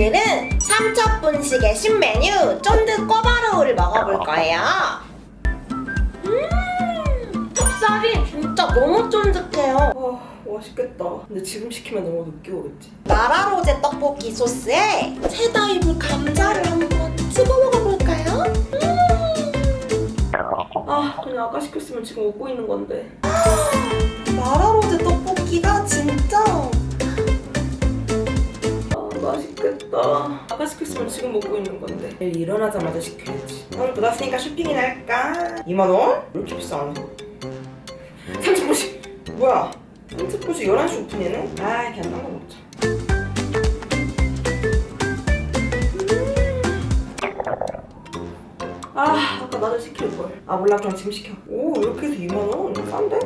오늘은 삼첩 분식의 신메뉴 쫀득 꼬바로우를 먹어볼 거예요. 음, 찹쌀이 진짜 너무 쫀득해요. 아 맛있겠다. 근데 지금 시키면 너무 늦게 오겠지. 마라로제 떡볶이 소스에 체다이브 감자를 한번 찍어 먹어볼까요? 아 그냥 아까 시켰으면 지금 오고 있는 건데. 마 맛있겠다. 아까 시켰으면 지금 먹고 있는 건데. 내일 일어나자마자 시켜야지. 오늘 끝났으니까 쇼핑이나 할까? 2만 원? 왜 이렇게 비싸? 30분씩 뭐야? 30분씩 11시 오픈이네? 아 그냥 딴거 먹자. 아 아까 나도 시킬 걸. 아 몰라 그냥 지금 시켜. 오 이렇게 해서 2만 원? 싼데?